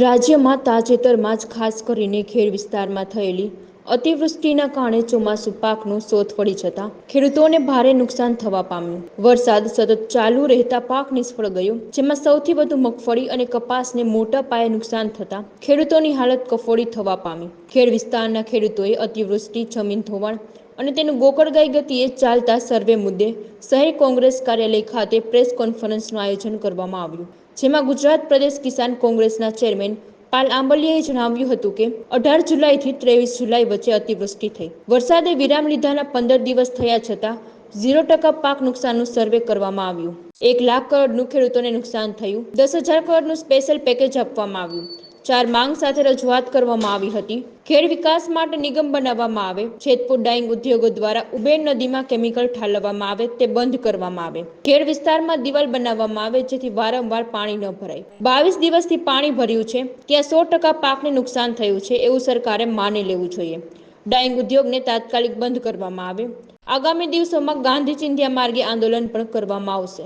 રાજ્યમાં તાજેતરમાં જ ખાસ કરીને ખેડ વિસ્તારમાં થયેલી અતિવૃષ્ટિના કારણે ચોમાસુ પાકનું સોથ પડી જતા ખેડૂતોને ભારે નુકસાન થવા પામ્યું. વરસાદ સતત ચાલુ રહેતા પાક નિષ્ફળ ગયો, જેમાં સૌથી વધુ મગફળી અને કપાસને મોટા પાયે નુકસાન થતા ખેડૂતોની હાલત કફોડી થવા પામી. ખેડ વિસ્તારના ખેડૂતોએ અતિવૃષ્ટિ, જમીન ધોવાણ અને તેનું ગોકળગાય ગતિએ ચાલતા સર્વે મુદ્દે શહેર કોંગ્રેસ કાર્યાલય ખાતે પ્રેસ કોન્ફરન્સનું આયોજન કરવામાં આવ્યું. જેમાં ગુજરાત પ્રદેશ કિસાન કોંગ્રેસના ચેરમેન પાલ આંબલિયાએ જણાવ્યું હતું કે, અઢાર જુલાઈથી ત્રેવીસ જુલાઈ વચ્ચે અતિવૃષ્ટિ થઈ. વરસાદે વિરામ લીધાના પંદર દિવસ થયા છતાં, ઝીરો ટકા પાક નુકસાનનું સર્વે કરવામાં આવ્યું. એક લાખ કરોડનું ખેડૂતોને નુકસાન થયું. દસ હજાર કરોડનું સ્પેશિયલ પેકેજ આપવામાં આવ્યું. ચાર માંગ સાથે રજૂઆત કરવામાં આવી હતી. ખેડ વિકાસ માટે નિગમ બનાવવામાં આવે જેતપુર ડાઈંગ ઉદ્યોગો દ્વારા ઉબેર નદીમાં કેમિકલ ઠાલવવામાં આવે, તે બંધ કરવામાં આવે. ખેડ વિસ્તારમાં દિવાલ બનાવવામાં આવે, જેથી વારંવાર પાણી ન ભરાય. બાવીસ દિવસથી પાણી ભર્યું છે. ત્યાં સો ટકા પાકને નુકસાન થયું છે, એવું સરકારે માની લેવું જોઈએ. ડાઈંગ ઉદ્યોગને તાત્કાલિક બંધ કરવામાં આવે. આગામી દિવસોમાં ગાંધી ચિંધ્યા માર્ગે આંદોલન પણ કરવામાં આવશે.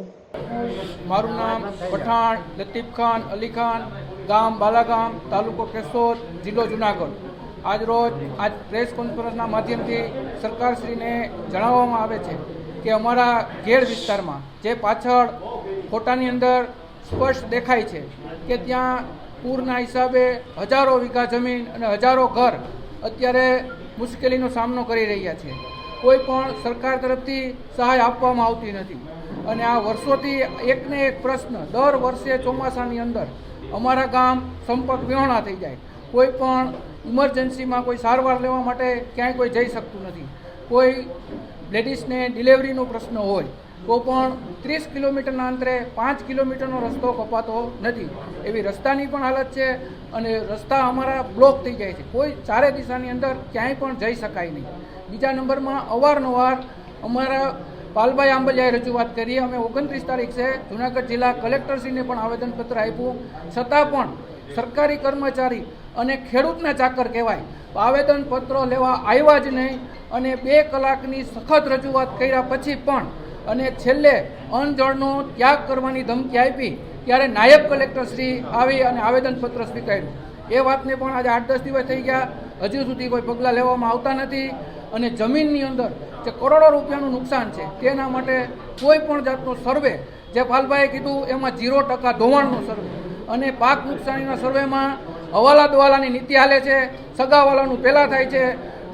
મારું નામ પઠાણ, લતીફ ખાન, અલી ખાન. ગામ, બાલાગામ, તાલુકો કેશોદ, જિલ્લો જુનાગઢ. આજ રોજ, આજ પ્રેસ કોન્ફરન્સના માધ્યમથી સરકારશ્રીને જણાવવામાં આવે છે કે અમારા ઘેર વિસ્તારમાં જે પાછળ ફોટાની અંદર સ્પષ્ટ દેખાય છે કે ત્યાં પૂરના હિસાબે હજારો વીઘા જમીન અને હજારો ઘર અત્યારે મુશ્કેલીનો સામનો કરી રહ્યા છે. કોઈ પણ સરકાર તરફથી સહાય આપવામાં આવતી નથી. અને આ વર્ષોથી એકને એક પ્રશ્ન, દર વર્ષે ચોમાસાની અંદર અમારા ગામ સંપર્ક વિહોણા થઈ જાય. કોઈ પણ ઇમરજન્સીમાં કોઈ સારવાર લેવા માટે ક્યાંય કોઈ જઈ શકતું નથી. કોઈ લેડીઝને ડિલિવરીનો પ્રશ્ન હોય, તો પણ ત્રીસ કિલોમીટરના અંતરે પાંચ કિલોમીટરનો રસ્તો કપાતો નથી. એવી રસ્તાની પણ હાલત છે અને રસ્તા અમારા બ્લોક થઈ જાય છે. કોઈ ચારે દિશાની અંદર ક્યાંય પણ જઈ શકાય નહીં. બીજા નંબરમાં અવારનવાર અમારા પાલભાઈ આંબલિયાએ રજૂઆત કરી. અમે ઓગણત્રીસ તારીખે જુનાગઢ જિલ્લા કલેક્ટરશ્રીને પણ આવેદનપત્ર આપ્યું. છતાં પણ સરકારી કર્મચારી અને ખેડૂતના ચાકર કહેવાય. આવેદનપત્ર લેવા આવ્યા જ નહીં અને બે કલાકની સખત રજૂઆત કર્યા પછી પણ અને છેલ્લે અણજળનો ત્યાગ કરવાની ધમકી આપી ત્યારે નાયબ કલેક્ટરશ્રી આવી અને આવેદનપત્ર સ્વીકાર્યું. એ વાતને પણ આજે આઠ દસ દિવસ થઈ ગયા. હજુ સુધી કોઈ પગલાં લેવામાં આવતા નથી અને જમીનની અંદર જે કરોડો રૂપિયાનું નુકસાન છે. તેના માટે કોઈ પણ જાતનો સર્વે, જે પાલભાઈએ કીધું, એમાં ઝીરો ટકા ધોવાણનો સર્વે. અને પાક નુકસાનીના સર્વેમાં હવાલા દવાલાની નીતિ હાલે છે, સગાવાલાનું પહેલાં થાય છે,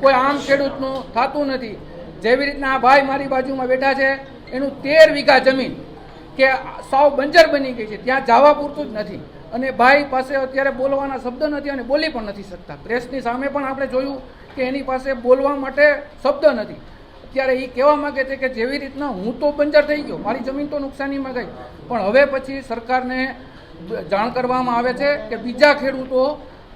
કોઈ આમ ખેડૂતનું થતું નથી. જેવી રીતના આ ભાઈ મારી બાજુમાં બેઠા છે, એનું તેર વીઘા જમીન કે સાવ બંજર બની ગઈ છે, ત્યાં જવા પૂરતું જ નથી. અને ભાઈ પાસે અત્યારે બોલવાના શબ્દ નથી અને બોલી પણ નથી શકતા. પ્રેસની સામે પણ આપણે જોયું કે એની પાસે બોલવા માટે શબ્દ નથી. અત્યારે એ કહેવા માગે છે કે જેવી રીતના હું તો બંજર થઈ ગયો, મારી જમીન તો નુકસાનીમાં ગઈ. પણ હવે પછી સરકારને જાણ કરવામાં આવે છે કે બીજા ખેડૂતો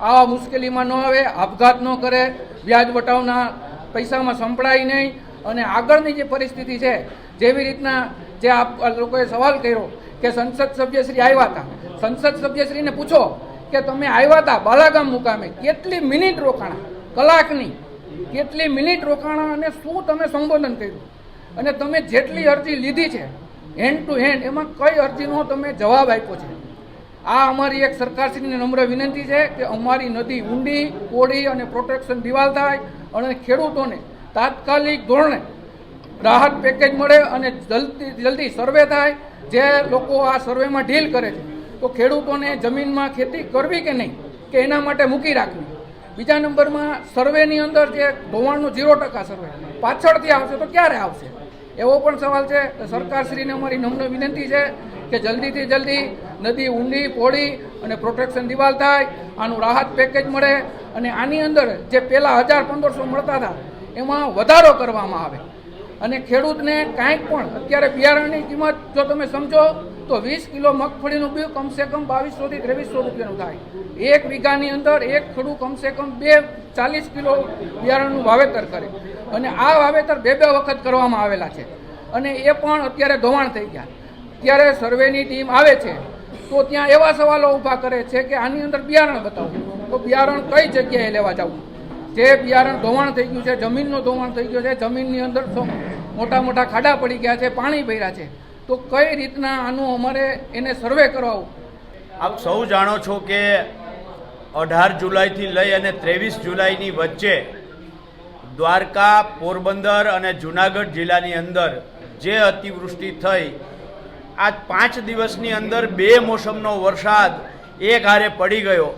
આવા મુશ્કેલીમાં ન આવે, આપઘાત ન કરે, વ્યાજ વટાવના પૈસામાં સંપડાય નહીં અને આગળની જે પરિસ્થિતિ છે, જેવી રીતના જે આપ લોકોએ સવાલ કર્યો કે સંસદ સભ્યશ્રી આવ્યા હતા. સંસદ સભ્યશ્રીને પૂછો કે તમે આવ્યા હતા બાલાગામ મુકામે, કેટલી મિનિટ રોકાણા? કલાકની. કેટલી મિનિટ રોકાણા અને શું તમે સંબોધન કર્યું? અને તમે જેટલી અરજી લીધી છે હેન્ડ ટુ હેન્ડ એમાં કઈ અરજીનો તમે જવાબ આપ્યો છે? આ અમારી એક સરકારશ્રીની નમ્ર વિનંતી છે કે અમારી નદી ઊંડી કોડી અને પ્રોટેક્શન દિવાલ થાય અને ખેડૂતોને તાત્કાલિક ધોરણે રાહત પેકેજ મળે અને જલ્દી જલ્દી સર્વે થાય, જે લોકો આ સર્વેમાં ઢીલ કરે છે. તો ખેડૂતોને જમીનમાં ખેતી કરવી કે નહીં, કે એના માટે મૂકી રાખવી? બીજા નંબરમાં સર્વેની અંદર જે ધોવાણનો ઝીરો ટકા સર્વે, પાછળથી આવશે તો ક્યારે આવશે? એવો પણ સવાલ છે. સરકારશ્રીને અમારી નમ્ર વિનંતી છે કે જલ્દીથી જલ્દી નદી ઊંડી, પોળી અને પ્રોટેક્શન દિવાલ થાય, આનું રાહત પેકેજ મળે અને આની અંદર જે પહેલાં હજાર પંદરસો મળતા હતા, એમાં વધારો કરવામાં આવે. અને ખેડૂતને કાંઈક પણ, અત્યારે બિયારણની કિંમત જો તમે સમજો તો વીસ કિલો મગફળીનું બી કમસે કમ બાવીસોથી ત્રેવીસો રૂપિયાનું થાય. એક વીઘાની અંદર એક ખેડૂત કમસે કમ બે ચાલીસ કિલો બિયારણનું વાવેતર કરે. અને આ વાવેતર બે બે વખત કરવામાં આવેલા છે. અને એ પણ અત્યારે ધોવાણ થઈ ગયા. ત્યારે સર્વેની ટીમ આવે છે. તો ત્યાં એવા સવાલો ઊભા કરે છે કે આની અંદર બિયારણ બતાવો. તો બિયારણ કઈ જગ્યાએ લેવા જવું? જે બિયારણ ધોવાણ થઈ ગયું છે, જમીનનું ધોવાણ થઈ ગયું છે, જમીનની અંદર મોટા મોટા ખાડા પડી ગયા છે, પાણી ભર્યા છે. તો કઈ રીતના આનું અમારે એને સર્વે કરાવવું આપ સૌ જાણો છો કે અઢાર જુલાઈથી લઈ અને ત્રેવીસ જુલાઈની વચ્ચે દ્વારકા, પોરબંદર અને જુનાગઢ જિલ્લાની અંદર જે અતિવૃષ્ટિ થઈ આ પાંચ દિવસની અંદર બે મોસમનો વરસાદ એક હારે પડી ગયો.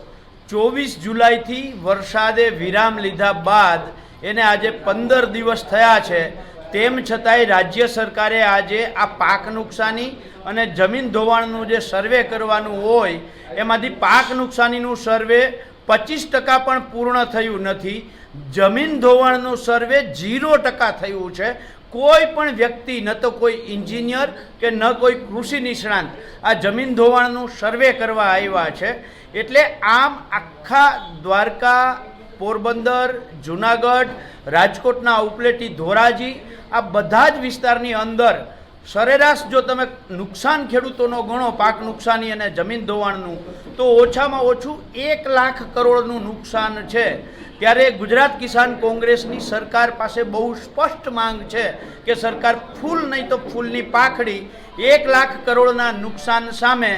ચોવીસ જુલાઈથી વરસાદે વિરામ લીધા બાદ એને આજે પંદર દિવસ થયા છે. તેમ છતાંય રાજ્ય સરકારે આજે આ પાક નુકસાની અને જમીન ધોવાણનું જે સર્વે કરવાનું હોય, એમાંથી પાક નુકસાનીનું સર્વે પચીસ ટકા પણ પૂર્ણ થયું નથી. જમીન ધોવાણનું સર્વે ઝીરો ટકા થયું છે. કોઈ પણ વ્યક્તિ, ન તો કોઈ ઇન્જિનિયર કે ન કોઈ કૃષિ નિષ્ણાંત, આ જમીન ધોવાણનું સર્વે કરવા આવ્યા છે. એટલે આમ આખા દ્વારકા પોરબંદર, જુનાગઢ, રાજકોટના ઉપલેટી, ધોરાજી, આ બધા જ વિસ્તારની અંદર સરેરાશ જો તમે નુકસાન ખેડૂતોનો ગણો, પાક નુકસાની અને જમીન ધોવાણનું તો ઓછામાં ઓછું એક લાખ કરોડનું નુકસાન છે. ત્યારે ગુજરાત કિસાન કોંગ્રેસની સરકાર પાસે બહુ સ્પષ્ટ માંગ છે કે સરકાર ફૂલ નહીં તો ફૂલની પાખડી એક લાખ કરોડના નુકસાન સામે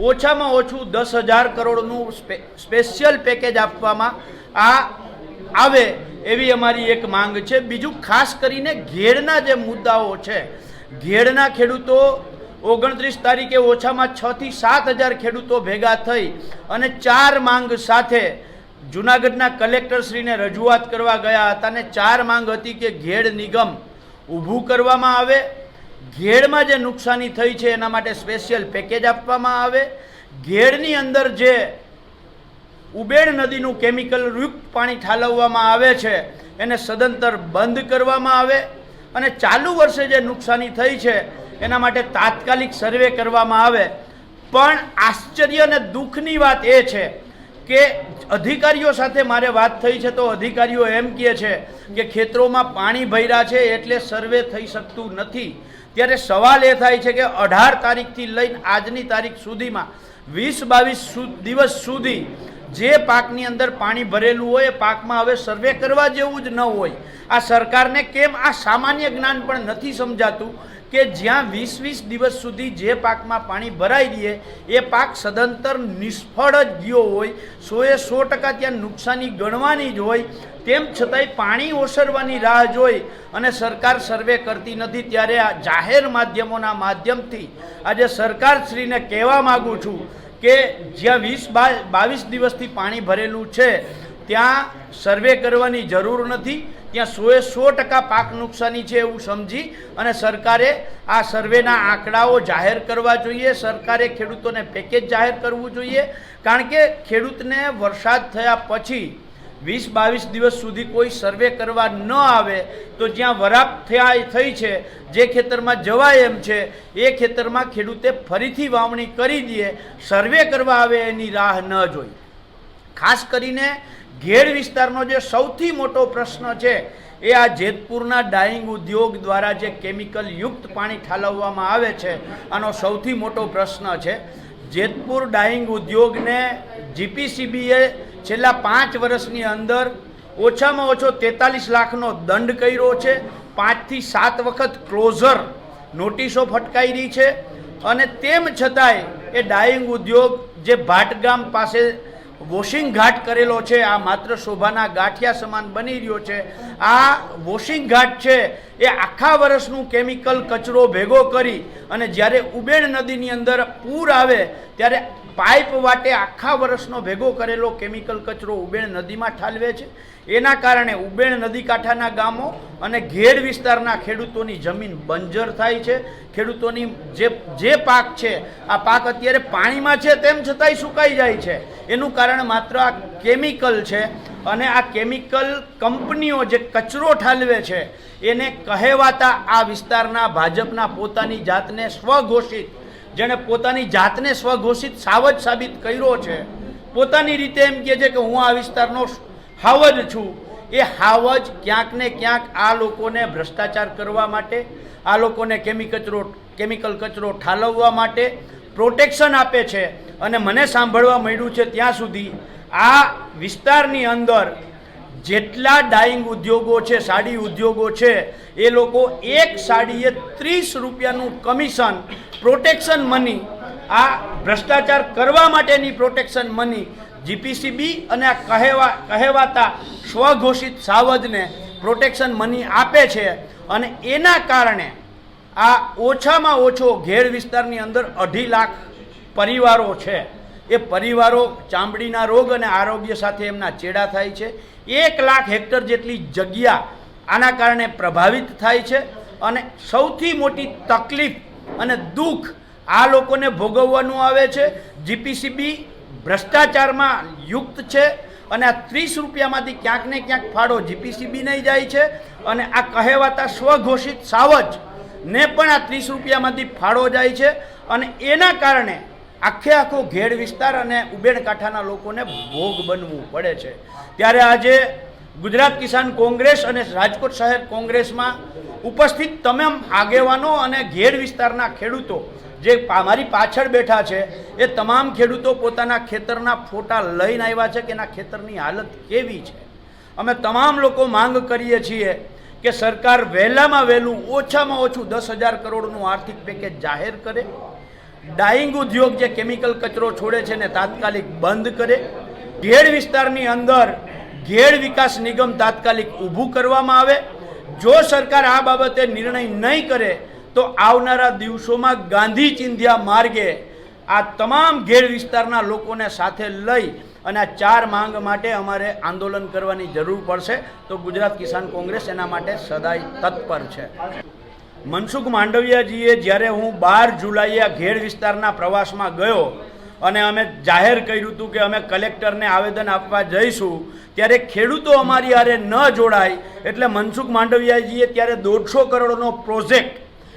ઓછામાં ઓછું દસ હજાર કરોડનું સ્પેશિયલ પેકેજ આપવામાં આ આવે એવી અમારી એક માંગ છે. બીજું, ખાસ કરીને ઘેડના જે મુદ્દાઓ છે, ઘેડના ખેડૂતો ઓગણત્રીસ તારીખે ઓછામાં છ થી સાત હજાર ખેડૂતો ભેગા થઈ અને ચાર માંગ સાથે જુનાગઢના કલેક્ટરશ્રીને રજૂઆત કરવા ગયા હતા અને ચાર માંગ હતી કે ઘેડ નિગમ ઊભું કરવામાં આવે. ઘેડમાં જે નુકસાની થઈ છે એના માટે સ્પેશિયલ પેકેજ આપવામાં આવે. ઘેડની અંદર જે ઉબેડ નદીનું કેમિકલ યુક્ત પાણી ઠાલવવામાં આવે છે, એને સદંતર બંધ કરવામાં આવે અને ચાલુ વર્ષે જે નુકસાની થઈ છે, એના માટે તાત્કાલિક સર્વે કરવામાં આવે. પણ આશ્ચર્ય અને દુઃખની વાત એ છે કે અધિકારીઓ સાથે મારે વાત થઈ છે તો અધિકારીઓ એમ કહે છે કે ખેતરોમાં પાણી ભર્યા છે એટલે સર્વે થઈ શકતું નથી. ત્યારે સવાલ એ થાય છે કે અઢાર તારીખથી લઈને આજની તારીખ સુધીમાં વીસ બાવીસ દિવસ સુધી જે પાકની અંદર પાણી ભરેલું હોય એ પાકમાં હવે સર્વે કરવા જેવું જ ન હોય. આ સરકારને કેમ આ સામાન્ય જ્ઞાન પણ નથી સમજાતું કે જ્યાં વીસ વીસ દિવસ સુધી જે પાકમાં પાણી ભરાઈ દે એ પાક સદંતર નિષ્ફળ જ ગયો હોય સોએ સો ટકા ત્યાં નુકસાની ગણવાની જ હોય. તેમ છતાંય પાણી ઓસરવાની રાહ જોઈ અને સરકાર સર્વે કરતી નથી. ત્યારે આ જાહેર માધ્યમોના માધ્યમથી આજે સરકારશ્રીને કહેવા માગું છું કે જ્યાં વીસ બાવીસ દિવસથી પાણી ભરેલું છે, ત્યાં સર્વે કરવાની જરૂર નથી. ત્યાં સોએ સો ટકા પાક નુકસાની છે એવું સમજી અને સરકારે આ સર્વેના આંકડાઓ જાહેર કરવા જોઈએ. સરકારે ખેડૂતોને પેકેજ જાહેર કરવું જોઈએ. કારણ કે ખેડૂતને વરસાદ થયા પછી વીસ બાવીસ દિવસ સુધી કોઈ સર્વે કરવા ન આવે, તો જ્યાં વરાપ થયા થઈ છે, જે ખેતરમાં જવાય એમ છે, એ ખેતરમાં ખેડૂતે ફરીથી વાવણી કરી દે, સર્વે કરવા આવે એની રાહ ન જોઈ. ખાસ કરીને ઘેડ વિસ્તારનો જે સૌથી મોટો પ્રશ્ન છે, એ આ જેતપુરના ડાઈંગ ઉદ્યોગ દ્વારા જે કેમિકલ યુક્ત પાણી ઠાલવવામાં આવે છે, આનો સૌથી મોટો પ્રશ્ન છે. જેતપુર ડાઈંગ ઉદ્યોગને જીપીસીબીએ છેલ્લા પાંચ વર્ષની અંદર ઓછામાં ઓછો તેતાલીસ લાખનો દંડ કર્યો છે. પાંચથી સાત વખત ક્લોઝર નોટિસો ફટકારી છે. અને તેમ છતાંય એ ડાઈંગ ઉદ્યોગ જે ભાટગામ પાસે વોશિંગ ઘાટ કરેલો છે, આ માત્ર શોભાના ગાંઠિયા સમાન બની રહ્યો છે. આ વોશિંગ ઘાટ છે, એ આખા વર્ષનું કેમિકલ કચરો ભેગો કરી અને જ્યારે ઉબેણ નદીની અંદર પૂર આવે, ત્યારે પાઇપ વાટે આખા વર્ષનો ભેગો કરેલો કેમિકલ કચરો ઉબેણ નદીમાં ઠાલવે છે. એના કારણે ઉબેણ નદી કાંઠાના ગામો અને ઘેડ વિસ્તારના ખેડૂતોની જમીન બંજર થાય છે. ખેડૂતોની જે જે પાક છે, આ પાક અત્યારે પાણીમાં છે તેમ છતાંય સુકાઈ જાય છે. એનું કારણ માત્ર આ કેમિકલ છે અને આ કેમિકલ કંપનીઓ જે કચરો ઠાલવે છે, એને કહેવાતા આ વિસ્તારના ભાજપના પોતાની જાતને સ્વઘોષિત જેણે પોતાની જાતને સ્વઘોષિત સાવજ સાબિત કર્યો છે. પોતાની રીતે એમ કહે છે કે હું આ વિસ્તારનો હાવજ છું. એ હાવજ ક્યાંક ને ક્યાંક આ લોકોને ભ્રષ્ટાચાર કરવા માટે, આ લોકોને કેમિકચરો કેમિકલ કચરો ઠાલવવા માટે પ્રોટેક્શન આપે છે. અને મને સાંભળવા મળ્યું છે ત્યાં સુધી આ વિસ્તારની અંદર જેટલા ડાઈંગ ઉદ્યોગો છે, સાડી ઉદ્યોગો છે, એ લોકો એક સાડીએ ત્રીસ રૂપિયાનું કમિશન, પ્રોટેક્શન મની, આ ભ્રષ્ટાચાર કરવા માટેની પ્રોટેક્શન મની, જીપીસીબી અને આ કહેવા, કહેવાતા સ્વઘોષિત સાવજને પ્રોટેક્શન મની આપે છે અને એના કારણે આ ઓછામાં ઓછો ઘેર વિસ્તારની અંદર અઢી લાખ પરિવારો છે. એ પરિવારો ચામડીના રોગ અને આરોગ્ય સાથે એમના ચેડા થાય છે. એક લાખ હેક્ટર જેટલી જગ્યા આના કારણે પ્રભાવિત થાય છે અને સૌથી મોટી તકલીફ અને દુઃખ આ લોકોને ભોગવવાનું આવે છે. જીપીસીબી ભ્રષ્ટાચારમાં યુક્ત છે અને આ ત્રીસ રૂપિયામાંથી ક્યાંક ને ક્યાંક ફાળો જીપીસીબી નહીં જાય છે અને આ કહેવાતા સ્વઘોષિત સાવજ ને પણ આ ત્રીસ રૂપિયામાંથી ફાળો જાય છે અને એના કારણે આખે આખો ઘેડ વિસ્તાર અને ઉબેણ કાંઠાના લોકોને ભોગ બનવું પડે છે. ત્યારે આજે ગુજરાત કિસાન કોંગ્રેસ અને રાજકોટ શહેર કોંગ્રેસમાં ઉપસ્થિત તમામ આગેવાનો અને ઘેડ વિસ્તારના ખેડૂતો, જે મારી પાછળ બેઠા છે, એ તમામ ખેડૂતો પોતાના ખેતરના ફોટા લઈને આવ્યા છે કે એના ખેતરની હાલત કેવી છે. અમે તમામ લોકો માંગ કરીએ છીએ કે સરકાર વહેલામાં વહેલું ઓછામાં ઓછું દસ હજાર કરોડનું આર્થિક પેકેજ જાહેર કરે. ડાઈંગ ઉદ્યોગ જે કેમિકલ કચરો છોડે છે ને તાત્કાલિક બંધ કરે, ઘેડ વિસ્તારની અંદર ઘેડ વિકાસ નિગમ તાત્કાલિક ઊભું કરવામાં આવે. જો સરકાર આ બાબતે નિર્ણય નહીં કરે, તો આવનારા દિવસોમાં ગાંધી ચિંધ્યા માર્ગે આ તમામ ઘેડ વિસ્તારના લોકોને સાથે લઈ અને આ ચાર માંગ માટે અમારે આંદોલન કરવાની જરૂર પડશે. તો ગુજરાત કિસાન કોંગ્રેસ એના માટે સદાય તત્પર છે. મનસુખ માંડવિયાજીએ જ્યારે હું બાર જુલાઈએ ઘેડ વિસ્તારના પ્રવાસમાં ગયો અને અમે જાહેર કર્યું હતું કે અમે કલેક્ટરને આવેદન આપવા જઈશું, ત્યારે ખેડૂતો અમારી હારે ન જોડાય એટલે મનસુખ માંડવિયાજીએ ત્યારે દોઢસો કરોડનો પ્રોજેક્ટ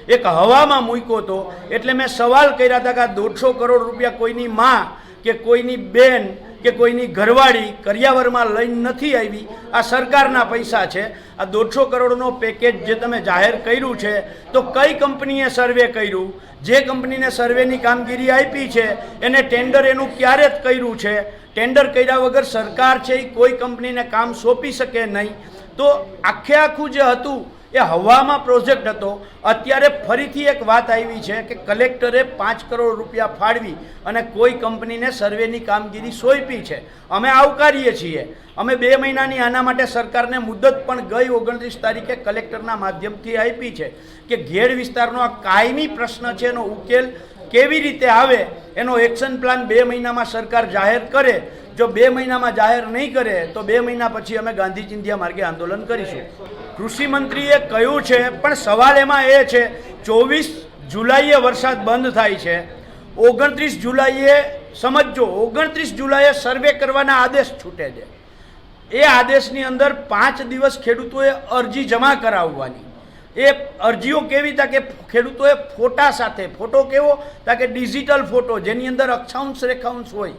એક હવામાં મૂક્યો હતો. એટલે મેં સવાલ કર્યા હતા કે આ દોઢસો કરોડ રૂપિયા કોઈની માં કે કોઈની બેન કે કોઈની ઘરવાળી કરિયાવરમાં લઈને નથી આવી. આ સરકારના પૈસા છે. આ દોઢસો કરોડનો પેકેજ જે તમે જાહેર કર્યું છે, તો કઈ કંપનીએ સર્વે કર્યું? જે કંપનીને સર્વેની કામગીરી આપી છે, એને ટેન્ડર એનું ક્યારે જ કર્યું છે? ટેન્ડર કર્યા વગર સરકાર છે એ કોઈ કંપનીને કામ સોંપી શકે નહીં. તો આખે આખું જે હતું એ હવામાં પ્રોજેક્ટ હતો. અત્યારે ફરીથી એક વાત આવી છે કે કલેક્ટરે પાંચ કરોડ રૂપિયા ફાળવી અને કોઈ કંપનીને સર્વેની કામગીરી સોંપી છે. અમે આવકારીએ છીએ. અમે બે મહિનાની આના માટે સરકારને મુદત પણ ગઈ ઓગણત્રીસ તારીખે કલેક્ટરના માધ્યમથી આપી છે કે ઘેડ વિસ્તારનો આ કાયમી પ્રશ્ન છે એનો ઉકેલ કેવી રીતે આવે એનો એક્શન પ્લાન બે મહિનામાં સરકાર જાહેર કરે. જો બે મહિનામાં જાહેર નહીં કરે, તો બે મહિના પછી અમે ગાંધી ચિંધ્યા માર્ગે આંદોલન કરીશું. કૃષિ મંત્રીએ કહ્યું છે, પણ સવાલ એમાં એ છે, ચોવીસ જુલાઈએ વરસાદ બંધ થાય છે. ઓગણત્રીસ જુલાઈએ સમજો ઓગણત્રીસ જુલાઈએ સર્વે કરવાના આદેશ છૂટે છે. એ આદેશની અંદર પાંચ દિવસ ખેડૂતોએ અરજી જમા કરાવવાની. એ અરજીઓ કેવી હતા કે ખેડૂતોએ ફોટા સાથે, ફોટો કેવો? તા કે ડિજિટલ ફોટો, જેની અંદર અક્ષાંશ રેખાંશ હોય.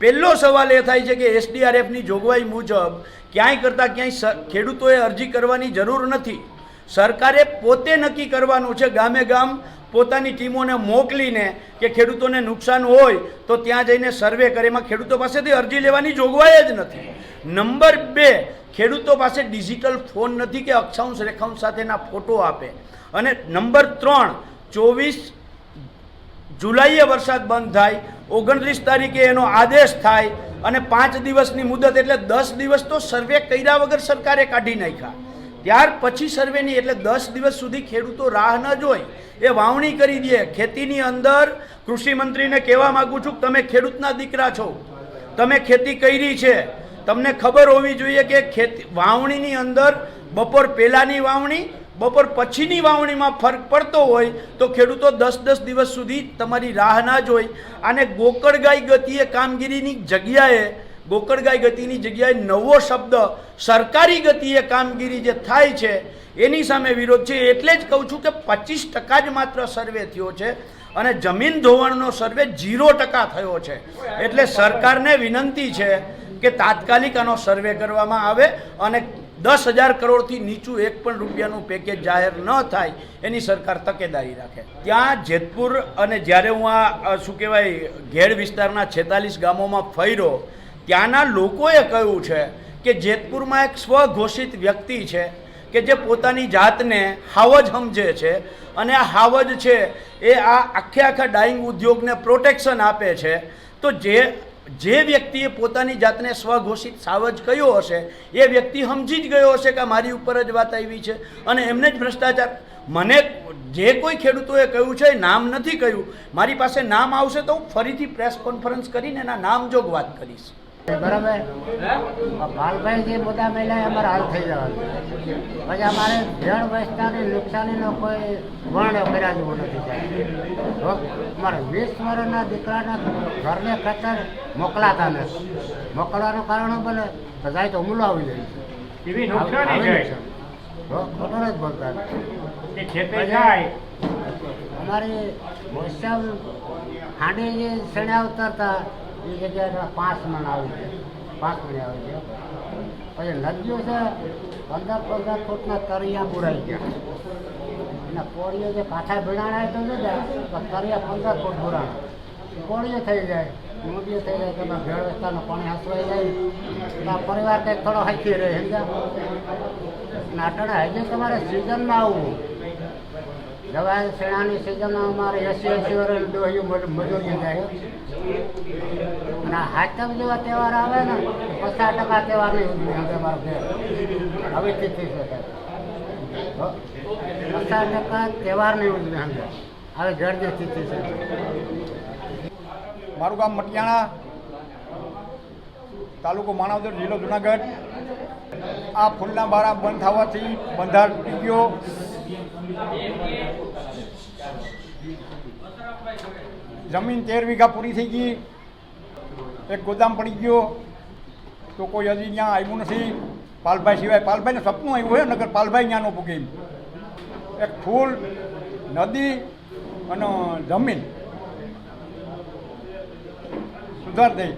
પહેલો સવાલ એ થાય છે કે એસડીઆરએફની જોગવાઈ મુજબ ક્યાંય કરતાં ક્યાંય ખેડૂતોએ અરજી કરવાની જરૂર નથી. સરકારે પોતે નક્કી કરવાનું છે ગામે ગામ પોતાની ટીમોને મોકલીને કે ખેડૂતોને નુકસાન હોય તો ત્યાં જઈને સર્વે કરે. એમાં ખેડૂતો પાસેથી અરજી લેવાની જોગવાઈ જ નથી. નંબર બે, ખેડૂતો પાસે ડિજિટલ ફોન નથી કે અક્ષાંશ રેખાંશ સાથેના ફોટો આપે. અને નંબર ત્રણ, ચોવીસ જુલાઈએ વરસાદ બંધ થાય, ઓગણત્રીસ તારીખે એનો આદેશ થાય અને પાંચ દિવસની મુદત એટલે દસ દિવસ તો સર્વે કર્યા વગર સરકારે કાઢી નાખ્યા. ત્યાર પછી સર્વેની એટલે દસ દિવસ સુધી ખેડૂતો રાહ ન જોઈ. એ વાવણી કરી દે. ખેતીની અંદર કૃષિ મંત્રીને કહેવા માગું છું, તમે ખેડૂતના દીકરા છો. તમે ખેતી કરી છે. તમને ખબર હોવી જોઈએ કે ખેતી, વાવણીની અંદર બપોર પહેલાંની વાવણી, બપોર પછીની વાવણીમાં ફરક પડતો હોય તો ખેડૂતો દસ દસ દિવસ સુધી તમારી રાહ ના જોઈ. અને ગોકળગાય ગતિએ કામગીરીની જગ્યાએ ગોકળગાય ગતિની જગ્યાએ નવો શબ્દ, સરકારી ગતિએ કામગીરી જે થાય છે, એની સામે વિરોધ છે. એટલે જ કહું છું કે પચીસ ટકા જ માત્ર સર્વે થયો છે અને જમીન ધોવાણનો સર્વે ઝીરો ટકા થયો છે. એટલે સરકારને વિનંતી છે કે તાત્કાલિક આનો સર્વે કરવામાં આવે અને દસ હજાર કરોડથી નીચું એક પણ રૂપિયાનું પેકેજ જાહેર ન થાય એની સરકાર તકેદારી રાખે. ત્યાં જેતપુર અને જ્યારે હું આ શું કહેવાય, ઘેડ વિસ્તારના છેતાલીસ ગામોમાં ફર્યો ત્યાંના લોકોએ કહ્યું છે કે જેતપુરમાં એક સ્વઘોષિત વ્યક્તિ છે કે જે પોતાની જાતને હાવજ સમજે છે અને આ હાવજ છે એ આ આખે આખા ડાઈંગ ઉદ્યોગને પ્રોટેક્શન આપે છે. તો જે જે વ્યક્તિએ પોતાની જાતને સ્વઘોષિત સાવજ કયો હશે, એ વ્યક્તિ સમજી જ ગયો હશે કે મારી ઉપર જ વાત આવી છે. અને એમને જ ભ્રષ્ટાચાર. મને જે કોઈ ખેડૂતોએ કહ્યું છે એ નામ નથી કહ્યું. મારી પાસે નામ આવશે તો હું ફરીથી પ્રેસ કોન્ફરન્સ કરીને એના નામ જોગ વાત કરીશ. બરાબર? બાલભાઈ જે બધા મેળા અમારે હાલ થઈ જવાનું પછી અમારે જળ વસ્તાની નુકસાનીનો કોઈ વર્ણ કર્યા જેવું નથી થાય. અમારે વીસ વર્ષના દીકરાના ઘરને ખતર મોકલાતા નથી મોકલવાનું કારણ બને તો જાય તો હુમલો આવી જાય છે. એવી નુકસાની જાય. હો, બોલતા જાય. અમારી વૈષ્ણવ હાંડી જે શણ્યા ઉતરતા એ જગ્યાએ પાંચ મણ આવી છે. પાંચ મણ આવી છે. પછી નદીઓ છે, પંદર પંદર ફૂટના તરિયા બુરાઈ ગયા. અને કોળીઓ જે પાછા ભીણાણા તો છે ને, તો તરિયા પંદર ફૂટ ભૂરાણા કોળીઓ થઈ જાય, મોદીઓ થઈ જાય તો ભેળ વિસ્તારનું પાણી હસવાઈ જાય પરિવાર કંઈક થોડો હાકી રહે સમજા અને અટાણે હજી તમારે સિઝનમાં આવવું. દવા શેણાની સિઝનમાં અમારે એસી એસી વર્ષ ડોહ્યું મજૂરી જાય. અને હાથમ જેવા તહેવાર આવે ને પચાસ ટકા તહેવાર નહીં ઉજવી હવે તિથિ છે. પચાસ ટકા તહેવાર નહીં ઉજવી સમજે હવે ઘરની તિથિ છે મારું ગામ મટિયાણા, તાલુકો માણાવદર, જિલ્લો જુનાગઢ. આ ફૂલના બારા બંધ થવાથી બંધાર તૂટી જમીન તેર વીઘા પૂરી થઈ ગઈ. એક ગોદામ પડી ગયો. તો કોઈ હજી ત્યાં આવ્યું નથી. પાલભાઈ સિવાય પાલભાઈને સપનું આવ્યું હોય નગર પાલભાઈ ત્યાં ન પૂગે એક ફૂલ, નદી અને જમીન. સુધાર થઈ.